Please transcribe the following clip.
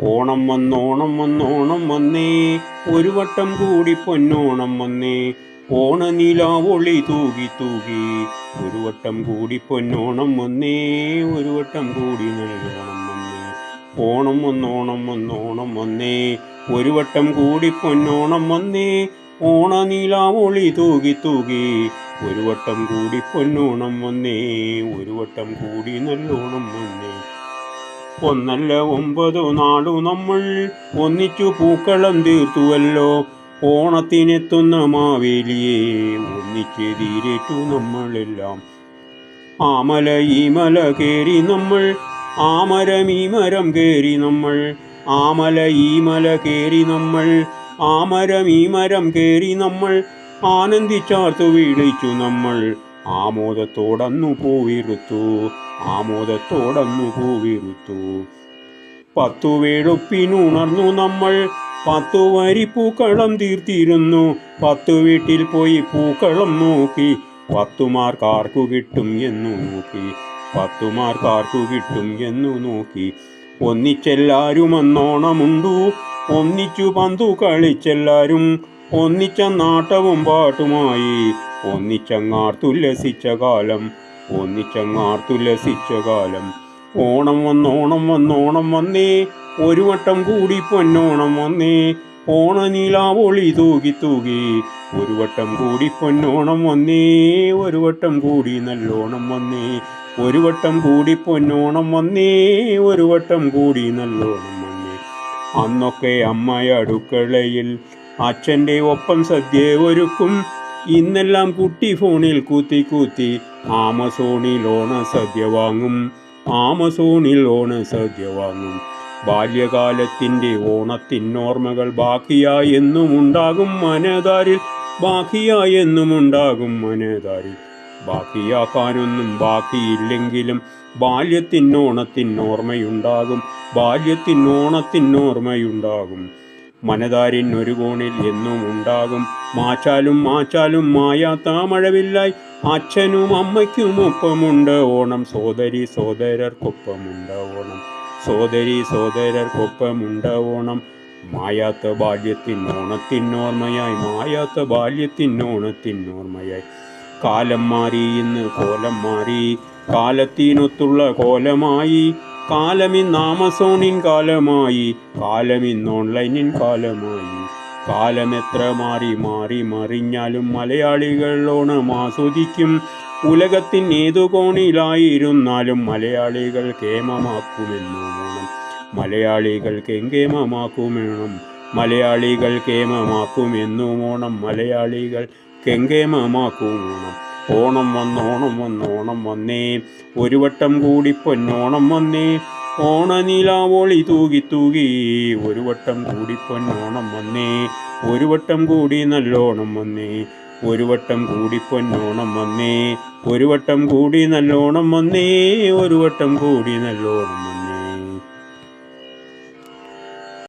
ഓണം വന്നോണം വന്നോണം വന്നേ ഒരു വട്ടം കൂടി പൊന്നോണം വന്നേ. ഓണനിലാവൊളി തൂകി തൂകി. ഒരു വട്ടം കൂടി പൊന്നോണം വന്നേ. ഒരു വട്ടം കൂടി നൽകണം വന്നേ. ഓണം വന്നോണം വന്നോണം വന്നേ ഒരു വട്ടം കൂടി പൊന്നോണം വന്നേ. ഓണനീലാവൊളി തൂകി തൂകി. ഒരു വട്ടം കൂടി പൊന്നോണം വന്നേ. ഒരു വട്ടം കൂടി നല്ലോണം വന്നേ. ഒന്നല്ല ഒമ്പത് നാടു നമ്മൾ ഒന്നിച്ചു പൂക്കളം തീർത്തുവല്ലോ. ഓണത്തിനെത്തുന്ന മാവേലിയെ ഒന്നിച്ച് തീരേറ്റു നമ്മളെല്ലാം. ആമല ഈ മല കേറി നമ്മൾ ആമരം ഈ മരം കേറി നമ്മൾ ആമല ഈ മല കേറി നമ്മൾ ആമരം ഈ മരം കേറി നമ്മൾ ആനന്ദിച്ചാർത്തു വിളിച്ചു നമ്മൾ ആമോദത്തോടന്നു പൂവിറുത്തു ആമോദത്തോടന്നു പൂവിരുത്തു. പത്തു വേടുപ്പിനുണർന്നു നമ്മൾ പത്തു വരി പൂക്കളം തീർത്തിരുന്നു. പത്തു വീട്ടിൽ പോയി പൂക്കളം നോക്കി പത്തുമാർക്കാർക്കു കിട്ടും എന്നു നോക്കി പത്തുമാർക്കാർക്കു കിട്ടും എന്നു നോക്കി. ഒന്നിച്ചെല്ലാരും അന്നോണമുണ്ടു ഒന്നിച്ചു പന്തു കളിച്ചെല്ലാരും ഒന്നിച്ച നാട്ടവും പാട്ടുമായി ഒന്നിച്ചങ്ങാർത്തുല്ലസിച്ച കാലം ഒന്നിച്ചങ്ങാർത്തുല്ലസിച്ച കാലം ഓണം വന്നോണം വന്നോണം വന്നേ ഒരു വട്ടം കൂടി പൊന്നോണം വന്നേ ഓണനീലാവൊളി തൂകി തൂകി ഒരു വട്ടം കൂടി പൊന്നോണം വന്നേ ഒരു വട്ടം കൂടി നല്ലോണം വന്നേ ഒരു വട്ടം കൂടി പൊന്നോണം വന്നേ ഒരു വട്ടം കൂടി നല്ലോണം വന്നേ. അന്നൊക്കെ അമ്മ അടുക്കളയിൽ അച്ഛന്റെ ഒപ്പം സദ്യ ഒരുക്കും ഇന്നെല്ലാം കുട്ടി ഫോണിൽ കൂത്തി കൂത്തി ആമസോണിൽ ഓണ സദ്യ വാങ്ങും. ആമസോണിൽ ഓണ സദ്യ വാങ്ങും. ബാല്യകാലത്തിന്റെ ഓണത്തിനോർമ്മകൾ ബാക്കിയായി എന്നും ഉണ്ടാകും മനതാരിൽ. ബാക്കിയായി എന്നും ഉണ്ടാകും മനതാരിൽ. ബാക്കിയാക്കാനൊന്നും ബാക്കിയില്ലെങ്കിലും ബാല്യത്തിനോണത്തിനോർമ്മയുണ്ടാകും. ബാല്യത്തിനോണത്തിനോർമ്മയുണ്ടാകും. മനതാരിൻ ഒരു കോണിൽ എന്നും ഉണ്ടാകും. മാച്ചാലും മാച്ചാലും മായാത്ത മഴവില്ലായി അച്ഛനും അമ്മയ്ക്കും ഒപ്പമുണ്ട് ഓണം. സോദരി സോദരർക്കൊപ്പമുണ്ട് ഓണം. സോദരി സോദരർക്കൊപ്പമുണ്ട് ഓണം. മായാത്ത ബാല്യത്തിനോണത്തിനോർമ്മയായി മായാത്ത ബാല്യത്തിനോണത്തിനോർമ്മയായി കാലം മാറി ഇന്ന് കോലം മാറി. കാലത്തിനൊത്തുള്ള കോലമായി. കാലമിന്ന് ആമസോണിൻ കാലമായി കാലമിന്ന് ഓൺലൈനിൻ കാലമായി. കാലം എത്ര മാറി മാറി മറിഞ്ഞാലും മലയാളികൾ ഓണം ആസ്വദിക്കും. ഉലകത്തിൻ ഏതു കോണിലായിരുന്നാലും മലയാളികൾ കേമമാക്കുമെന്നും മലയാളികൾ കെങ്കേമമാക്കുമെന്നും മലയാളികൾ കേമമാക്കുമെന്നും ഓണം. മലയാളികൾ കെങ്കേമമാക്കും ഓണം വന്നോണം വന്നോണം വന്നേ ഒരു വട്ടം കൂടി പൊന്നോണം വന്നേ. ഓണനിലാവോളി തൂകി തൂകി. ഒരു വട്ടം കൂടി പൊന്നോണം വന്നേ. ഒരു വട്ടം കൂടി നല്ലോണം വന്നേ. ഒരു വട്ടം കൂടി പൊന്നോണം വന്നേ. ഒരു വട്ടം കൂടി നല്ലോണം വന്നേ. ഒരു വട്ടം കൂടി നല്ലോണം വന്നേ.